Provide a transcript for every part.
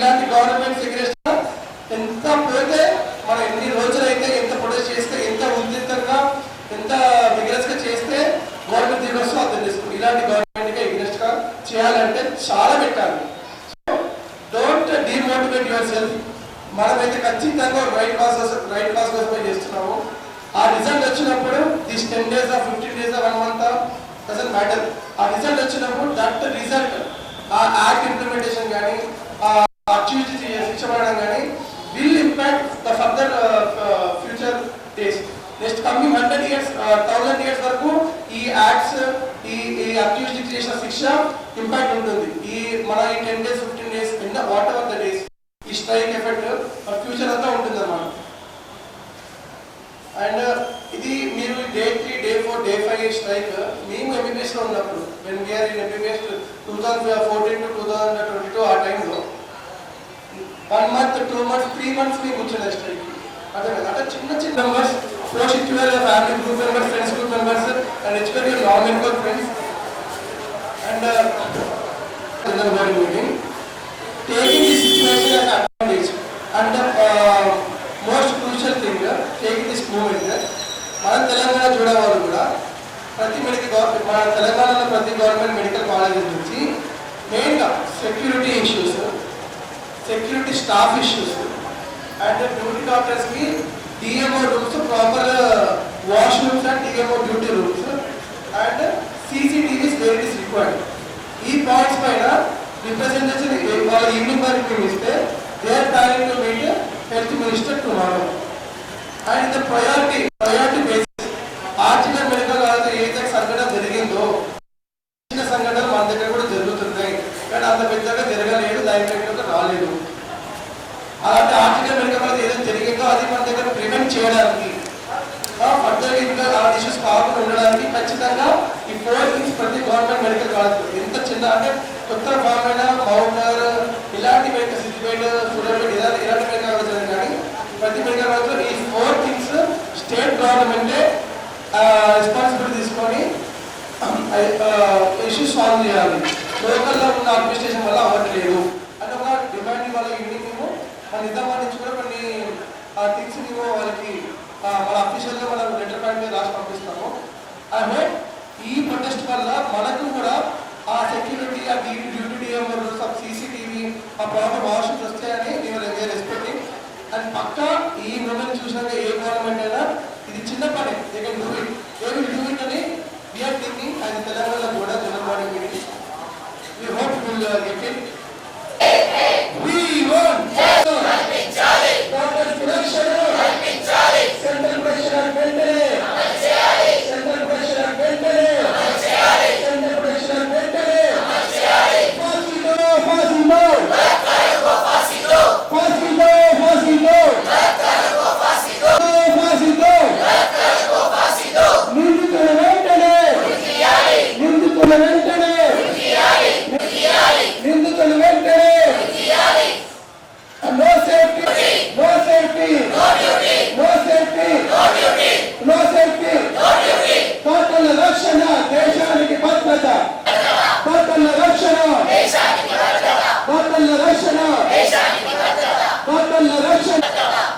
ఇలాంటి government secretary ఎంత పోతే మనం ఎన్ని రోజులైతే ఎంత ప్రొడక్ట్ చేస్తే ఎంత ఉద్దితంగా ఎంత విగ్రెస్గా చేస్తే గవర్నమెంట్ దిగ్రెస్ అర్థం చేసుకుంటుంది ఇలాంటి గవర్నమెంట్గా విగ్రెస్గా చేయాలంటే చాలా పెట్టాలి. So don't demotivate yourself మనమైతే ఖచ్చితంగా రైట్ కాసెస్ రైట్ పాస్ కోసమే చేస్తున్నాము. ఆ రిజల్ట్ వచ్చినప్పుడు this ten days of fifteen days one month doesn't matter ఆ రిజల్ట్ వచ్చినప్పుడు దట్ రిజల్ట్ ఆ యాక్ట్ ఇంప్లిమెంటేషన్ కానీ థౌసండ్ ఇయర్స్ వరకు ఈ యాక్ట్స్ ఈ ఈ అక్యూజ్ చేసిన శిక్ష ఇంపాక్ట్ ఉంటుంది. ఈ మన ఈ టెన్ డేస్ ఫిఫ్టీన్ డేస్ కింద వాట్ ఎవర్ ద డేస్ ఈ స్ట్రైక్ ఎఫెక్ట్ ఫ్యూచర్ అంతా ఉంటుంది అన్నమాట అండ్ ఇది మీరు day three day four day five strike మేము ఎంబీబీఎస్లో ఉన్నప్పుడు when we are in MBBS two thousand fourteen to two thousand twenty two ఆ టైంలో one month two months three months మేము కూర్చోలేదు స్ట్రైక్ అదే కదా అంటే చిన్న చిన్న members post your family group members friends group members and educate your non medical friends and body meeting taking this situation and advantage and the uh, most crucial thing uh, taking this moment uh, మన తెలంగాణ చూడేవాళ్ళు కూడా ప్రతి medical government మన తెలంగాణలో ప్రతి government medical colleges నుంచి మెయిన్గా security issues security staff issues and duty డాక్టర్స్కి DMO rooms proper washrooms and DMO duty rooms and CCTVs where is required ఈ పాయింట్స్ పైన రిప్రజెంటేషన్ వాళ్ళ ఈవినింగ్ వరకు మేము ఇస్తే they are planning to meet health minister tomorrow and the priority priority basis RG Kar medical college ఏదైతే సంఘటన జరిగిందో చిన్న సంఘటన మన దగ్గర కూడా జరుగుతున్నాయి. కానీ అంత పెద్దగా జరగలేదు దాని దగ్గర రాలేదు. అలాంటి ఆర్టికల్ మెడికల్ కాలేజ్ ఏదైతే జరిగిందో అది మన దగ్గర ప్రివెంట్ చేయడానికి ఫర్దర్ ఇంకా ఆ ఇష్యూస్ కాకుండా ఉండడానికి ఖచ్చితంగా ఈ ఫోర్ థింగ్స్ ప్రతి గవర్నమెంట్ మెడికల్ కాలేజ్ ఎంత చిన్న అంటే కొత్త ఫామ్ అయినా మౌంటర్ ఇలాంటి మెడికల్ సిద్దిపేట సూర్యాపేట ఇలాంటి ఇలాంటి మెడికల్ కాలేజ్ కానీ ప్రతి మెడికల్ కాలేజ్లో ఈ ఫోర్ థింగ్స్ స్టేట్ గవర్నమెంటే రెస్పాన్సిబిలిటీ తీసుకొని ఇష్యూస్ సాల్వ్ చేయాలి. లోకల్లో ఉన్న అడ్మినిస్ట్రేషన్ వల్ల అవ్వట్లేదు. అని ఒక డిమాండ్ వాళ్ళ ఈవినింగ్ మేము మన నిజామాబాద్ నుంచి కూడా ఆ థింగ్స్ మేము వాళ్ళకి వాళ్ళ official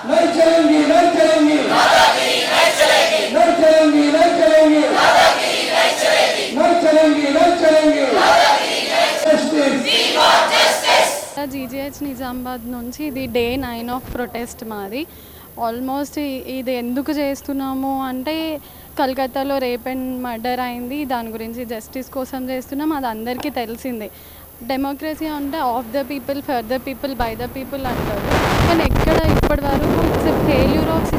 No challenge me, no challenge me. GGH Nizamabad నుంచి ఇది డే నైన్ ఆఫ్ ప్రొటెస్ట్ మాది. ఆల్మోస్ట్ ఇది ఎందుకు చేస్తున్నాము అంటే కలకత్తాలో రేప్ అండ్ మర్డర్ అయింది. దాని గురించి జస్టిస్ కోసం చేస్తున్నాం. అది అందరికీ తెలిసిందే. డెమోక్రసీ అంటే of the people for the people by the people అంటారు. కానీ ఎక్కడ ఇప్పటి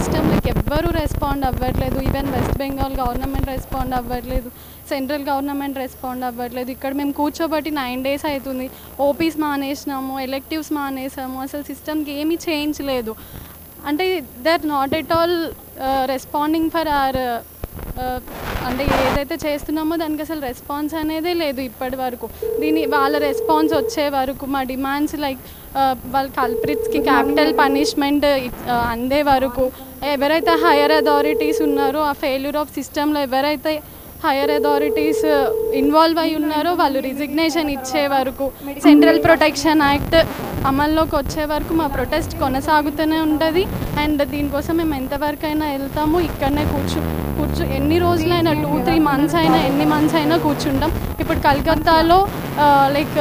ఫెయిల్యూర్ లైక్ ఎవ్వరూ రెస్పాండ్ అవ్వట్లేదు. Even West Bengal government respond అవ్వట్లేదు. సెంట్రల్ గవర్నమెంట్ రెస్పాండ్ అవ్వట్లేదు. ఇక్కడ మేము కూర్చోబట్టి నైన్ డేస్ అవుతుంది ఓపీస్ మానేసినాము ఎలెక్టివ్స్ మానేసాము. అసలు సిస్టమ్కి ఏమీ చేంజ్ లేదు. అంటే they are not at all responding for our అంటే ఏదైతే చేస్తున్నామో దానికి అసలు రెస్పాన్స్ అనేదే లేదు ఇప్పటి వరకు. దీని వాళ్ళ రెస్పాన్స్ వచ్చే వరకు మా డిమాండ్స్ లైక్ వాళ్ళ కల్ప్రిట్స్కి క్యాపిటల్ పనిష్మెంట్ అందే వరకు. ఎవరైతే హైయర్ అథారిటీస్ ఉన్నారో ఆ ఫెయిల్యూర్ ఆఫ్ సిస్టంలో ఎవరైతే హైయర్ అథారిటీస్ ఇన్వాల్వ్ అయి ఉన్నారో. వాళ్ళు రిజిగ్నేషన్ ఇచ్చే వరకు. సెంట్రల్ ప్రొటెక్షన్ యాక్ట్ అమల్లోకి వచ్చే వరకు మా ప్రొటెస్ట్ కొనసాగుతూనే ఉంటుంది. అండ్ దీనికోసం మేము ఎంతవరకు అయినా వెళ్తాము. ఇక్కడనే కూర్చు కూర్చు ఎన్ని రోజులైనా టూ త్రీ మంత్స్ అయినా. ఎన్ని మంత్స్ అయినా కూర్చుంటాం. ఇప్పుడు కలకత్తాలో లైక్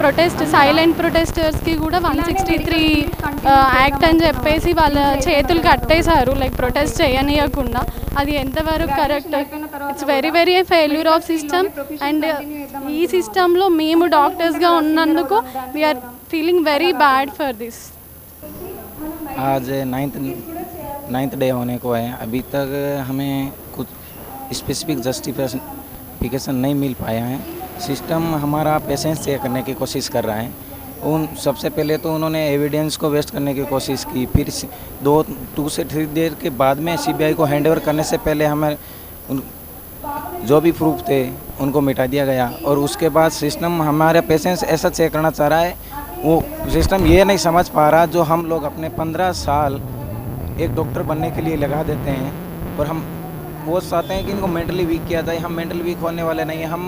ప్రొటెస్ట్ సైలెంట్ ప్రొటెస్టర్స్కి కూడా వన్ సిక్స్టీ త్రీ యాక్ట్ అని చెప్పేసి వాళ్ళ చేతులు కట్టేశారు. లైక్ ప్రొటెస్ట్ చేయనీయకుండా. అది ఎంతవరకు correct it's very very failure of system and ఈ సిస్టంలో మేము డాక్టర్స్గా ఉన్నందుకు we are feeling very bad for this आज नाइन्थ नाइन्थ डे होने को है अभी तक हमें कुछ स्पेसिफिक जस्टिफिकेशन नहीं मिल पाया है सिस्टम हमारा पेशेंस चेक करने की कोशिश कर रहा है उन सबसे पहले तो उन्होंने एविडेंस को वेस्ट करने की कोशिश की फिर सी- दो टू से थ्री देर के बाद में सीबीआई को हैंडओवर करने से पहले हमें उन जो भी प्रूफ थे, उनको मिटा दिया गया। और उसके बाद सिस्टम हमारे पेशेंस ऐसा चेक करना चाह रहा है, वो सिस्टम ये नहीं समझ पा रहा जो हम लोग अपने पंद्रह साल एक डॉक्टर बनने के लिए लगा देते हैं। और हम वो चाहते हैं कि इनको मेंटली वीक किया जाए। हम मेंटली वीक होने वाले नहीं हम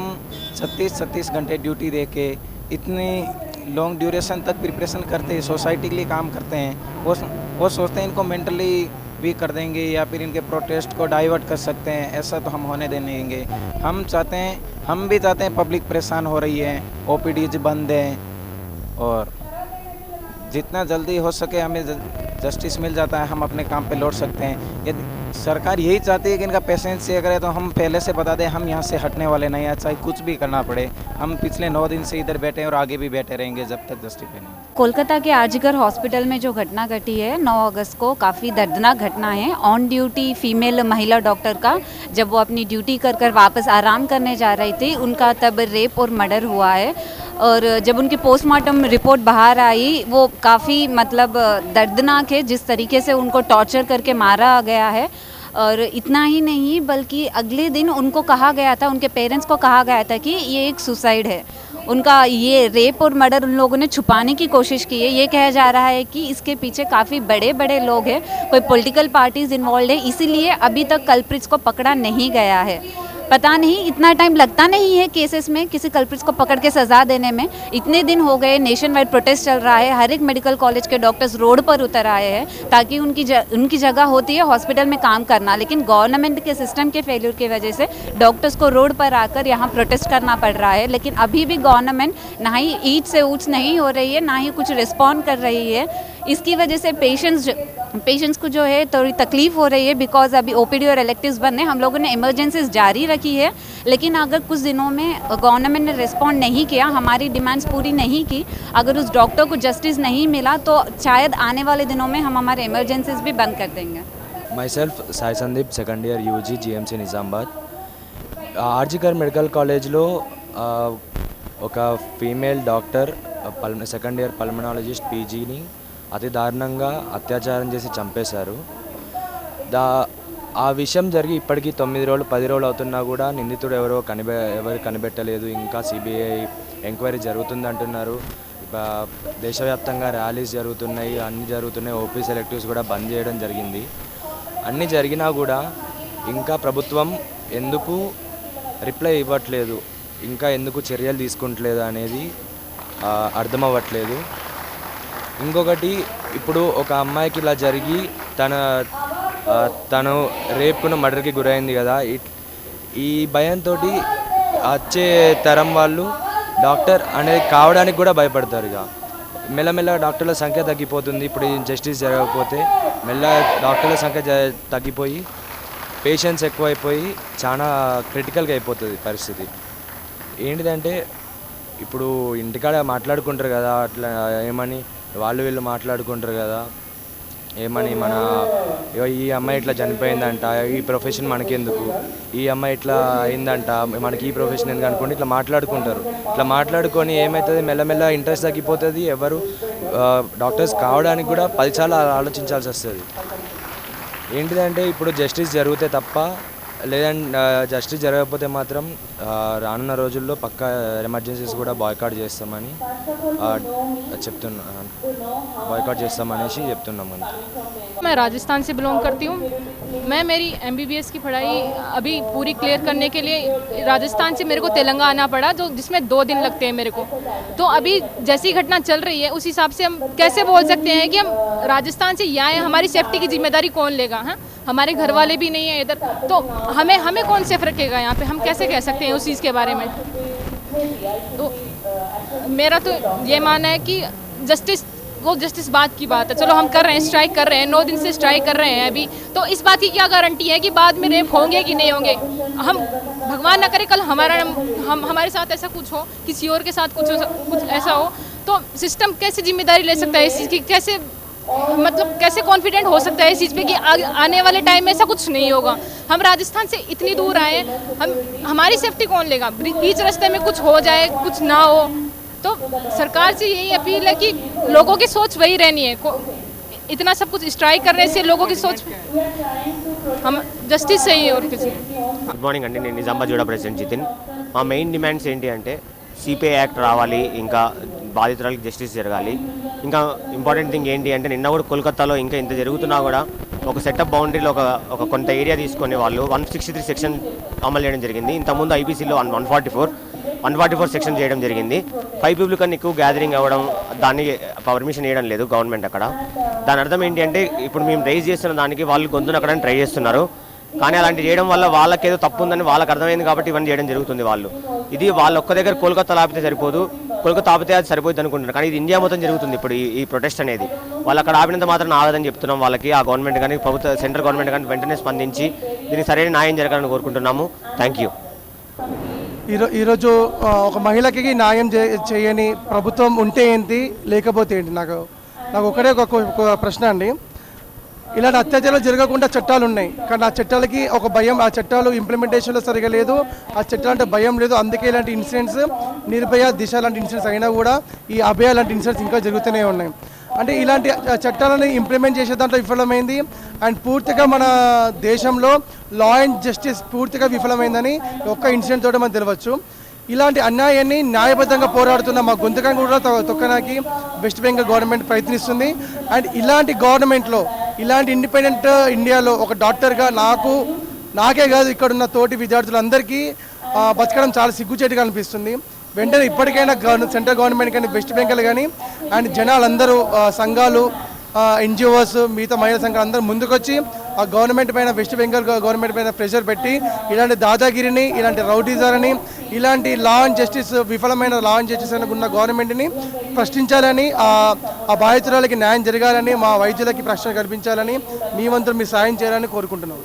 छत्तीस छत्तीस घंटे ड्यूटी दे के इतनी लॉन्ग ड्यूरेशन तक प्रिपरेशन करते सोसाइटी के लिए काम करते हैं। वो वो सोचते हैं इनको मेंटली वीक कर देंगे या फिर इनके प्रोटेस्ट को डाइवर्ट कर सकते हैं, ऐसा तो हम होने देंगे। हम चाहते हैं, हम भी चाहते हैं पब्लिक परेशान हो रही है ओ बंद हैं और जितना जल्दी हो सके हमें जस्टिस मिल जाता है, हम अपने काम पे लौट सकते हैं। यदि सरकार यही चाहती है कि इनका पेशेंस चेक करे तो हम पहले से बता दें, हम यहाँ से हटने वाले नहीं हैं। चाहे कुछ भी करना पड़े, हम पिछले नौ दिन से इधर बैठे हैं और आगे भी बैठे रहेंगे जब तक जस्टिफाई नहीं कोलकाता के आजगर हॉस्पिटल में जो घटना घटी है 9 अगस्त को काफ़ी दर्दनाक घटना है। ऑन ड्यूटी फीमेल महिला डॉक्टर का, जब वो अपनी ड्यूटी कर कर वापस आराम करने जा रही थी, उनका तब रेप और मर्डर हुआ है। और जब उनकी पोस्टमार्टम रिपोर्ट बाहर आई, वो काफ़ी मतलब दर्दनाक है, जिस तरीके से उनको टॉर्चर करके मारा गया है। और इतना ही नहीं, बल्कि अगले दिन उनको कहा गया था, उनके पेरेंट्स को कहा गया था कि ये एक सुसाइड है। उनका ये रेप और मर्डर उन लोगों ने छुपाने की कोशिश की है। ये कहा जा रहा है कि इसके पीछे काफ़ी बड़े बड़े लोग हैं, कोई पॉलिटिकल पार्टीज़ इन्वॉल्व है, इसीलिए अभी तक कल्प्रिट्स को पकड़ा नहीं गया है। पता नहीं इतना टाइम लगता नहीं है केसेस में किसी कल्प्रिट्स को पकड़ के सज़ा देने में। इतने दिन हो गए नेशन वाइड प्रोटेस्ट चल रहा है हर एक मेडिकल कॉलेज के डॉक्टर्स रोड पर उतर आए हैं ताकि उनकी ज, उनकी जगह होती है हॉस्पिटल में काम करना। लेकिन गवर्नमेंट के सिस्टम के फेल्यूर की वजह से डॉक्टर्स को रोड पर आकर यहाँ प्रोटेस्ट करना पड़ रहा है। लेकिन अभी भी गवर्नमेंट ना ही ईट से ऊँच नहीं हो रही है ना ही कुछ रिस्पॉन्ड कर रही है। इसकी वजह से पेशेंट्स पेशेंट्स को जो है थोड़ी तकलीफ़ हो रही है बिकॉज़ अभी ओपीडी और इलेक्टिव्स बंद है। हम लोगों ने इमरजेंसीज जारी रखी चर्चा की है, लेकिन अगर कुछ दिनों में गवर्नमेंट ने रिस्पॉन्ड नहीं किया, हमारी डिमांड्स पूरी नहीं की, अगर उस डॉक्टर को जस्टिस नहीं मिला तो शायद आने वाले दिनों में हम हमारे इमरजेंसीज भी बंद कर देंगे। Myself Sai Sandeep second year U G G M C కాలేజ్లో RG Kar medical college female doctor पल सैकंड इयर पलमनजिस्ट पीजी अति दारण अत्याचार चंपेश ఆ విషయం జరిగి ఇప్పటికీ తొమ్మిది రోజులు పది రోజులు అవుతున్నా కూడా నిందితుడు ఎవరో కనిపె ఎవరు కనిపెట్టలేదు. ఇంకా సిబిఐ ఎంక్వైరీ జరుగుతుంది అంటున్నారు దేశవ్యాప్తంగా ర్యాలీస్ జరుగుతున్నాయి అన్ని జరుగుతున్నాయి. ఓపీ సెలెక్టివ్స్ కూడా బంద్ చేయడం జరిగింది. అన్నీ జరిగినా కూడా ఇంకా ప్రభుత్వం ఎందుకు రిప్లై ఇవ్వట్లేదు? ఇంకా ఎందుకు చర్యలు తీసుకుంటలేదు అనేది అర్థం అవ్వట్లేదు ఇంకొకటి ఇప్పుడు ఒక అమ్మాయికి ఇలా జరిగి తన తను రేపుకున్న మర్డర్కి గురైంది కదా. ఇట్- ఈ భయంతో వచ్చే తరం వాళ్ళు డాక్టర్ అనేది కావడానికి కూడా భయపడతారు ఇక. మెల్లమెల్లగా డాక్టర్ల సంఖ్య తగ్గిపోతుంది. ఇప్పుడు జస్టిస్ జరగకపోతే మెల్ల డాక్టర్ల సంఖ్య తగ్గిపోయి పేషెంట్స్ ఎక్కువైపోయి చాలా క్రిటికల్గా అయిపోతుంది పరిస్థితి. ఏంటిదంటే ఇప్పుడు ఇంటికాడ మాట్లాడుకుంటారు కదా అట్లా ఏమని వాళ్ళు వీళ్ళు మాట్లాడుకుంటారు కదా. ఏమని మన ఈ అమ్మాయి ఇట్లా చనిపోయిందంట ఈ ప్రొఫెషన్ మనకెందుకు? ఈ అమ్మాయి ఇట్లా అయిందంట మనకి ఈ ప్రొఫెషన్ ఎందుకు అనుకోండి ఇట్లా మాట్లాడుకుంటారు. ఇట్లా మాట్లాడుకొని ఏమవుతుంది మెల్లమెల్ల ఇంట్రెస్ట్ తగ్గిపోతుంది ఎవరు డాక్టర్స్ కావడానికి కూడా పదిసార్లు ఆలోచించాల్సి వస్తుంది. ఏంటిదంటే ఇప్పుడు జస్టిస్ జరిగితే తప్ప లేదంటే జస్టిస్ జరగకపోతే మాత్రం ఆ, రానున్న రోజుల్లో పక్కా ఎమర్జెన్సీస్ కూడా బాయ్కాట్ చేస్తామని ఆ, చెప్తున్నా బాయ్కాట్ చేస్తామనేసి చెప్తున్నాం అంతే मैं राजस्थान से बिलोंग करती हूँ मैं मेरी एम की पढ़ाई अभी पूरी क्लियर करने के लिए राजस्थान से मेरे को तेलंगाना आना पड़ा जो जिसमें दो दिन लगते हैं मेरे को तो अभी जैसी घटना चल रही है उस हिसाब से हम कैसे बोल सकते हैं कि हम राजस्थान से यहाँ हैं हमारी सेफ्टी की जिम्मेदारी कौन लेगा हाँ हमारे घर वाले भी नहीं है इधर तो हमें हमें कौन सेफ़ रखेगा यहाँ पे? हम कैसे कह सकते हैं उस चीज़ के बारे में? तो मेरा तो ये मानना है कि जस्टिस, वो जस्टिस बात की बात है। चलो, हम कर रहे हैं स्ट्राइक कर रहे हैं, नौ दिन से स्ट्राइक कर रहे हैं अभी। तो इस बात की क्या गारंटी है कि बाद में रेप होंगे कि नहीं होंगे? हम, भगवान ना करे कल हमारा, हम, हमारे साथ ऐसा कुछ हो, किसी और के साथ कुछ कुछ ऐसा हो तो सिस्टम कैसे ज़िम्मेदारी ले सकता है इस चीज़ की? कैसे मतलब कैसे कॉन्फिडेंट हो सकता है इस चीज़ पे कि आ, आने वाले टाइम में ऐसा कुछ नहीं होगा हम राजस्थान से इतनी दूर आए हैं, हम हमारी सेफ्टी कौन लेगा बी- बीच रास्ते में कुछ हो जाए कुछ ना हो तो सरकार से यही अपील है कि लोगों की सोच वही रहनी है को- इतना सब कुछ स्ट्राइक करने से लोगों की सोच हम जस्टिस से ही और कुछ नहीं గుడ్ మార్నింగ్ అండి నేను నిజామాబాద్ జూడా ప్రెసిడెంట్ జితిన్ మా మెయిన్ డిమాండ్స్ ఏంటి అంటే సిపిఐ యాక్ట్ రావాలి ఇంకా బాధితురాలకి జస్టిస్ జరగాలి ఇంకా ఇంపార్టెంట్ థింగ్ ఏంటి అంటే నిన్న కూడా కోల్కతాలో ఇంకా ఇంత జరుగుతున్నా కూడా ఒక సెటప్ బౌండరీలో ఒక ఒక కొంత ఏరియా తీసుకొని వాళ్ళు వన్ సిక్స్టీ త్రీ సెక్షన్ అమలు చేయడం జరిగింది. ఇంతకుముందు ఐపీసీలో one one forty four one forty four section చేయడం జరిగింది. ఫైవ్ పీపుల్ కన్నా ఎక్కువ గ్యాదరింగ్ అవ్వడం దాన్ని పర్మిషన్ ఇవ్వడం లేదు గవర్నమెంట్ అక్కడ. దాని అర్థం ఏంటి అంటే ఇప్పుడు మేము రైజ్ చేస్తున్న దానికి వాళ్ళు గొంతున అక్కడ ట్రై చేస్తున్నారు. కానీ అలాంటి చేయడం వల్ల వాళ్ళకేదో తప్పు ఉందని వాళ్ళకి అర్థమైంది కాబట్టి ఇవన్నీ చేయడం జరుగుతుంది వాళ్ళు. ఇది వాళ్ళ ఒక్క దగ్గర కోల్కతా ఆపితే సరిపోదు కోల్కతా ఆపితే అది సరిపోద్ది అనుకుంటున్నారు. కానీ ఇది ఇండియా మొత్తం జరుగుతుంది ఇప్పుడు ఈ ప్రొటెస్ట్ అనేది. వాళ్ళు అక్కడ ఆపినంత మాత్రం ఆగదని చెప్తున్నాం వాళ్ళకి ఆ గవర్నమెంట్ కానీ ప్రభుత్వ సెంట్రల్ గవర్నమెంట్ కానీ వెంటనే స్పందించి దీనికి సరైన న్యాయం జరగాలని కోరుకుంటున్నాము. Thank you. ఈరో ఈరోజు ఒక మహిళకి న్యాయం చేయని ప్రభుత్వం ఉంటే ఏంటి లేకపోతే ఏంటి? నాకు నాకు ఒకటే ఒక ఒక ప్రశ్న అండి. ఇలాంటి అత్యాచారాలు జరగకుండా చట్టాలు ఉన్నాయి. కానీ ఆ చట్టాలకి ఒక భయం ఆ చట్టాలు ఇంప్లిమెంటేషన్లో సరిగా లేదు. ఆ చట్టాలు అంటే భయం లేదు. అందుకే ఇలాంటి ఇన్సిడెంట్స్ నిర్భయ దిశ లాంటి ఇన్సిడెంట్స్ అయినా కూడా ఈ అభయ లాంటి ఇన్సిడెంట్స్ ఇంకా జరుగుతూనే ఉన్నాయి. అంటే ఇలాంటి చట్టాలని చట్టాలను ఇంప్లిమెంట్ చేసే దాంట్లో విఫలమైంది. అండ్ పూర్తిగా మన దేశంలో లా అండ్ జస్టిస్ పూర్తిగా విఫలమైందని ఒక్క ఇన్సిడెంట్ తోటి మనం తెలవచ్చు. ఇలాంటి అన్యాయాన్ని న్యాయబద్ధంగా పోరాడుతున్న మా గొంతుకం కూడా తొ- తొక్కడానికి వెస్ట్ బెంగాల్ గవర్నమెంట్ ప్రయత్నిస్తుంది. అండ్ ఇలాంటి గవర్నమెంట్లో ఇలాంటి ఇండిపెండెంట్ ఇండియాలో ఒక డాక్టర్గా నాకు నాకే కాదు ఇక్కడ ఉన్న తోటి విద్యార్థులందరికీ బతకడం చాలా సిగ్గుచేటుగా అనిపిస్తుంది. వెంటనే ఇప్పటికైనా సెంట్రల్ గవర్నమెంట్ కానీ వెస్ట్ బెంగాల్ కానీ అండ్ జనాలందరూ సంఘాలు ఎన్జిఓస్ మిగతా మహిళా సంఘాలు అందరూ ముందుకొచ్చి ఆ గవర్నమెంట్ పైన వెస్ట్ బెంగాల్ గవర్నమెంట్ పైన ప్రెషర్ పెట్టి ఇలాంటి దాదాగిరిని ఇలాంటి రౌడీజాలని ఇలాంటి లా అండ్ జస్టిస్ విఫలమైన లా అండ్ జస్టిస్ అని ఉన్న గవర్నమెంట్ని ప్రశ్నించాలని ఆ ఆ బాధితురాలకి న్యాయం జరగాలని మా వైద్యులకి ప్రశ్న కల్పించాలని మీ వంతులు మీ సాయం చేయాలని కోరుకుంటున్నాం.